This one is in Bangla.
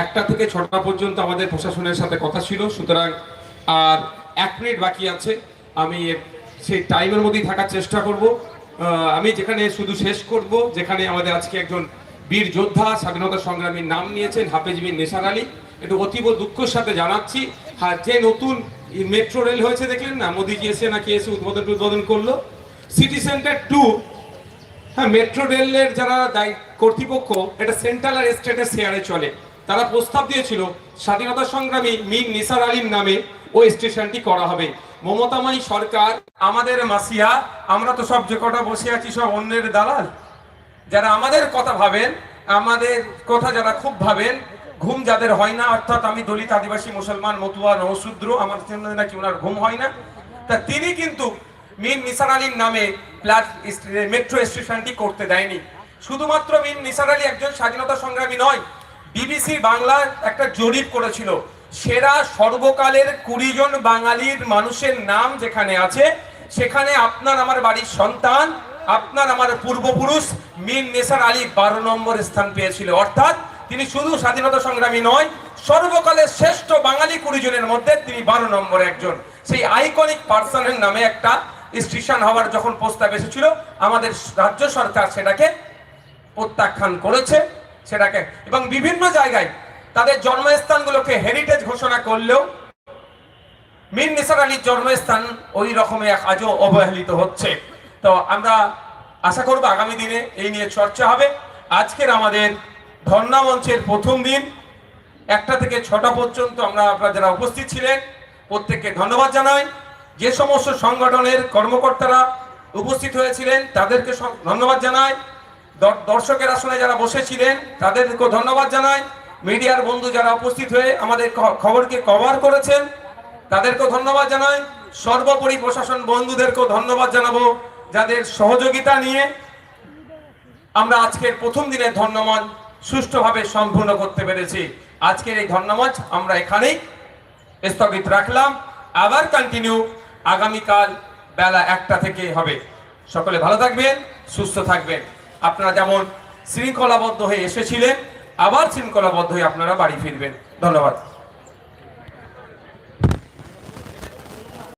একটা থেকে ছটা পর্যন্ত আমাদের প্রশাসনের সাথে কথা ছিল, সুতরাং আর এক মিনিট বাকি আছে। আমি সেই টাইমের মধ্যেই থাকার চেষ্টা করব। আমি যেখানে শুধু শেষ করব, যেখানে আমাদের আজকে একজন বীর যোদ্ধা, স্বাধীনতা সংগ্রামীর নাম নিয়েছেন হাফেজ বিন নেসার আলী। একটু অতীব দুঃখের সাথে জানাচ্ছি হ্যাঁ যে নতুন মেট্রো রেল হয়েছে দেখলেন না? মোদিজি এসে নাকি এসে উদ্বোধন উদ্বোধন করল। সিটি সেন্টার টু হ্যাঁ মেট্রো রেলের যারা দায়ী কর্তৃপক্ষ, এটা সেন্ট্রাল আর স্টেটের শেয়ারে চলে। তারা প্রস্তাব দিয়েছিল, স্বাধীনতা সংগ্রামী মীর নিসার আলীর নামে ওই স্টেশনটি করা হবে। মমতাময়ী সরকার, আমাদের মাসিয়া, আমরা তো সব যে কটা বসে আছি সব অন্যের দালাল। যারা আমাদের কথা ভাবেন, আমাদের কথা যারা খুব ভাবেন, ঘুম যাদের হয় না, অর্থাৎ আমি দলিত আদিবাসী মুসলমান মতুয়া নৌশূদ্র আমার নাকি ওনার ঘুম হয় না। তা তিনি কিন্তু মীর নিসার আলীর নামে মেট্রো স্টেশনটি করতে দেয়নি। শুধুমাত্র মীর নিসার আলী একজন স্বাধীনতা সংগ্রামী নয় বিবিসি বাংলার একটা জরিপ করেছিল। সেরা সর্বকালের কুড়ি জন বাঙালির মানুষের নাম যেখানে আছে, সেখানে আপনার আমার বাড়ির সন্তান, আপনার আমার পূর্বপুরুষ মীর নেসার আলী বারো নম্বর স্থান পেয়েছিল। অর্থাৎ তিনি শুধু স্বাধীনতা সংগ্রামী নয়, সর্বকালের শ্রেষ্ঠ বাঙালি কুড়ি জনের মধ্যে তিনি বারো নম্বর একজন। সেই আইকনিক পার্সনের নামে একটা স্টেশন হওয়ার যখন প্রস্তাব এসেছিল, আমাদের রাজ্য সরকার সেটাকে প্রত্যাখ্যান করেছে। সেটাকে। এবং বিভিন্ন জায়গায় তাদের জন্মস্থানগুলোকে হেরিটেজ ঘোষণা করলেও মীর নিসার আলীর জন্মস্থান ওই রকমে আজও অবহেলিত হচ্ছে। তো আমরা আশা করব আগামী দিনে এই নিয়ে চর্চা হবে। আজকের আমাদের ধর্ণা মঞ্চের প্রথম দিন। একটা থেকে ছটা পর্যন্ত আমরা আপনারা যারা উপস্থিত ছিলেন, প্রত্যেককে ধন্যবাদ জানাই। যে সমস্ত সংগঠনের কর্মকর্তারা উপস্থিত হয়েছিলেন, তাদেরকে ধন্যবাদ দর- দর্শকের আসনে যারা বসেছিলেন, তাদেরকেও ধন্যবাদ জানাই। মিডিয়ার বন্ধু যারা উপস্থিত হয়ে আমাদের খবরকে কভার করেছেন, তাদেরকেও ধন্যবাদ জানাই। সর্বোপরি প্রশাসন বন্ধুদেরকেও ধন্যবাদ জানাব যাদের সহযোগিতা নিয়ে আমরা আজকের প্রথম দিনের ধন্যবাদ সুষ্ঠুভাবে সম্পূর্ণ করতে পেরেছি। আজকের এই ধন্যবাদ আমরা এখানেই স্থগিত রাখলাম। আবার কন্টিনিউ আগামীকাল বেলা একটা থেকে হবে। সকলে ভালো থাকবেন, সুস্থ থাকবেন। আপনারা যেমন শৃঙ্খলাবদ্ধ হয়ে এসেছিলেন আবার শৃঙ্খলাবদ্ধ হয়ে আপনারা বাড়ি ফিরবেন। ধন্যবাদ।